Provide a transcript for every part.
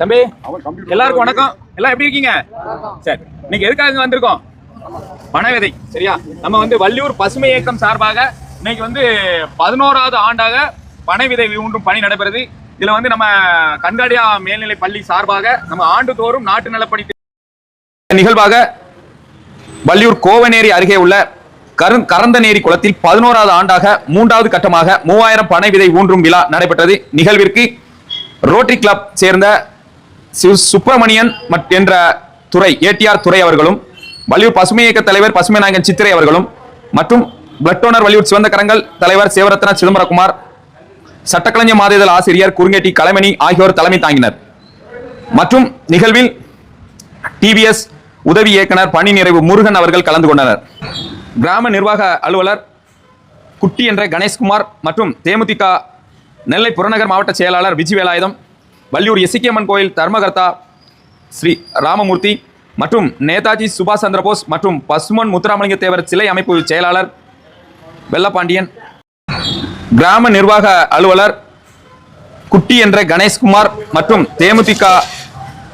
தம்பி எல்லாருக்கும் வணக்கம். எல்லாம் எப்படி இருக்கீங்க? சரி இன்னைக்கு எதுக்காக வந்திருக்கோம்? பண விதை சரியா? நம்ம வந்து வள்ளியூர் பசுமை இயக்கம் சார்பாக இன்னைக்கு வந்து பதினோராவது ஆண்டாக பனை விதை ஊன்றும் பணி நடைபெறுது. இதுல வந்து நம்ம கண்காடியா மேல்நிலை பள்ளி சார்பாக நம்ம ஆண்டுதோறும் நாட்டு நலப்பணி நிகழ்வாக வள்ளியூர் கோவநேரி அருகே உள்ள கரு கரந்தநேரி குளத்தில் பதினோராவது ஆண்டாக மூன்றாவது கட்டமாக மூவாயிரம் பனை விதை ஊன்றும் விழா நடைபெற்றது. நிகழ்விற்கு ரோட்டரி கிளப் சேர்ந்த சிவ- சுப்பிரமணியன் மட்- என்ற துறை ஏடிஆர் துறை அவர்களும் வள்ளியூர் பசுமை இயக்க தலைவர் பசுமை நாயகன் சித்திரை அவர்களும் மற்றும் பிளட் டோனர் வள்ளியூர் சிவந்த கரங்கள் தலைவர் சிவரத்ன சிதம்பரகுமார் சட்டக்கலைஞர் மாதேதல் ஆசிரியர் குறுங்கேட்டி கலைமணி ஆகியோர் தலைமை தாங்கினர். மற்றும் நிகழ்வில் டிவிஎஸ் உதவி இயக்குனர் பணி நிறைவு முருகன் அவர்கள் கலந்து கொண்டனர். கிராம நிர்வாக அலுவலர் குட்டி என்ற கணேஷ்குமார் மற்றும் தேமுதிக நெல்லை புறநகர் மாவட்ட செயலாளர் விஜிவேலாயுதம் வள்ளியூர் எசிக்கியம்மன் கோயில் தர்மகர்த்தா ஸ்ரீ ராமமூர்த்தி மற்றும் நேதாஜி சுபாஷ் சந்திரபோஸ் மற்றும் பசுமன் முத்துராமலிங்க தேவர் சிலை அமைப்பு செயலாளர் வெள்ளப்பாண்டியன் கிராம நிர்வாக அலுவலர் குட்டி என்ற கணேஷ்குமார் மற்றும் தேமுதிக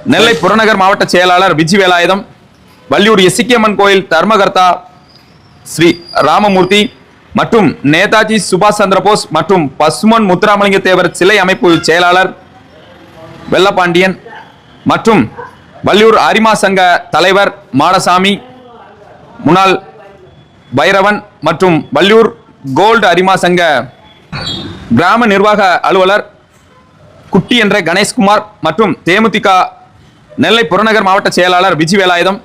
நெல்லை புறநகர் மாவட்ட செயலாளர் விஜிவேலாயுதம் வள்ளியூர் எசிக்கியம்மன் கோயில் தர்மகர்த்தா ஸ்ரீ ராமமூர்த்தி மற்றும் நேதாஜி சுபாஷ் சந்திரபோஸ் மற்றும் பசுமன் முத்துராமலிங்க தேவர் சிலை அமைப்பு செயலாளர் வெள்ளப்பாண்டியன் மற்றும் வள்ளியூர் அரிமா சங்க தலைவர் மாடசாமி முன்னாள் பைரவன் மற்றும் வள்ளியூர் கோல்டு அரிமா சங்க கிராம நிர்வாக அலுவலர் குட்டி என்ற கணேஷ்குமார் மற்றும் தேமுதிக நெல்லை புறநகர் மாவட்ட செயலாளர் விஜயவேலாயுதம்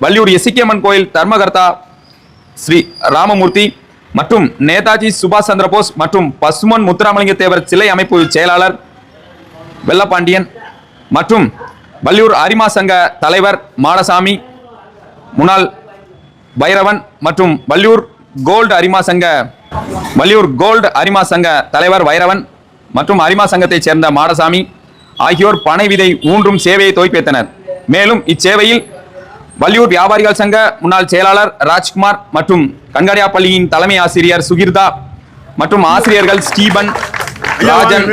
வள்ளியூர் எசிக்கியம்மன் கோயில் தர்மகர்த்தா ஸ்ரீ ராமமூர்த்தி மற்றும் நேதாஜி சுபாஷ் சந்திரபோஸ் மற்றும் பசுமன் முத்துராமலிங்க தேவர் சிலை அமைப்பு செயலாளர் வெள்ளப்பாண்டியன் மற்றும் வள்ளியூர் அரிமா சங்க தலைவர் மாடசாமி முன்னாள் பைரவன் மற்றும் வள்ளியூர் கோல்டு அரிமா சங்க வள்ளியூர் கோல்டு அரிமா சங்க தலைவர் வைரவன் மற்றும் அரிமா சங்கத்தைச் சேர்ந்த மாடசாமி ஆகியோர் பனை விதை ஊன்றும் சேவையை துவக்கிவைத்தனர் மேலும் இச்சேவையில் வள்ளியூர் வியாபாரிகள் சங்க முன்னாள் செயலாளர் ராஜ்குமார் மற்றும் கண்காடியா பள்ளியின் தலைமை ஆசிரியர் சுகிர்தா மற்றும் ஆசிரியர்கள் ஸ்டீபன் ராஜன்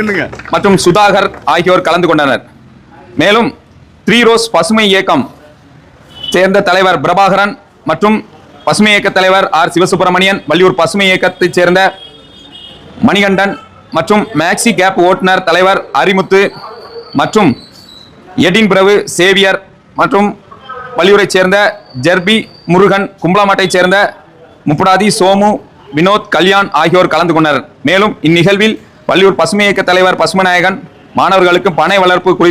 மற்றும் சுதாகர் ஆகியோர் கலந்து கொண்டனர். மேலும் த்ரீ ரோஸ் பசுமை இயக்கம் சேர்ந்த தலைவர் பிரபாகரன் மற்றும் பசுமை இயக்க தலைவர் ஆர் சிவசுப்பிரமணியன் வள்ளியூர் பசுமை இயக்கத்தைச் சேர்ந்த மணிகண்டன் மற்றும் மேக்ஸி கேப் ஓட்டுநர் தலைவர் அரிமுத்து மற்றும் எடின் பிரபு சேவியர் மற்றும் பள்ளியூரை சேர்ந்த ஜெர்பி முருகன் கும்பலாமட்டைச் சேர்ந்த முப்படாதி சோமு வினோத் கல்யாண் ஆகியோர் கலந்து கொண்டனர். மேலும் இந்நிகழ்வில் பள்ளியூர் பசுமை இயக்க தலைவர் பசுமநாயகன் மாணவர்களுக்கு பனை வளர்ப்பு குறித்து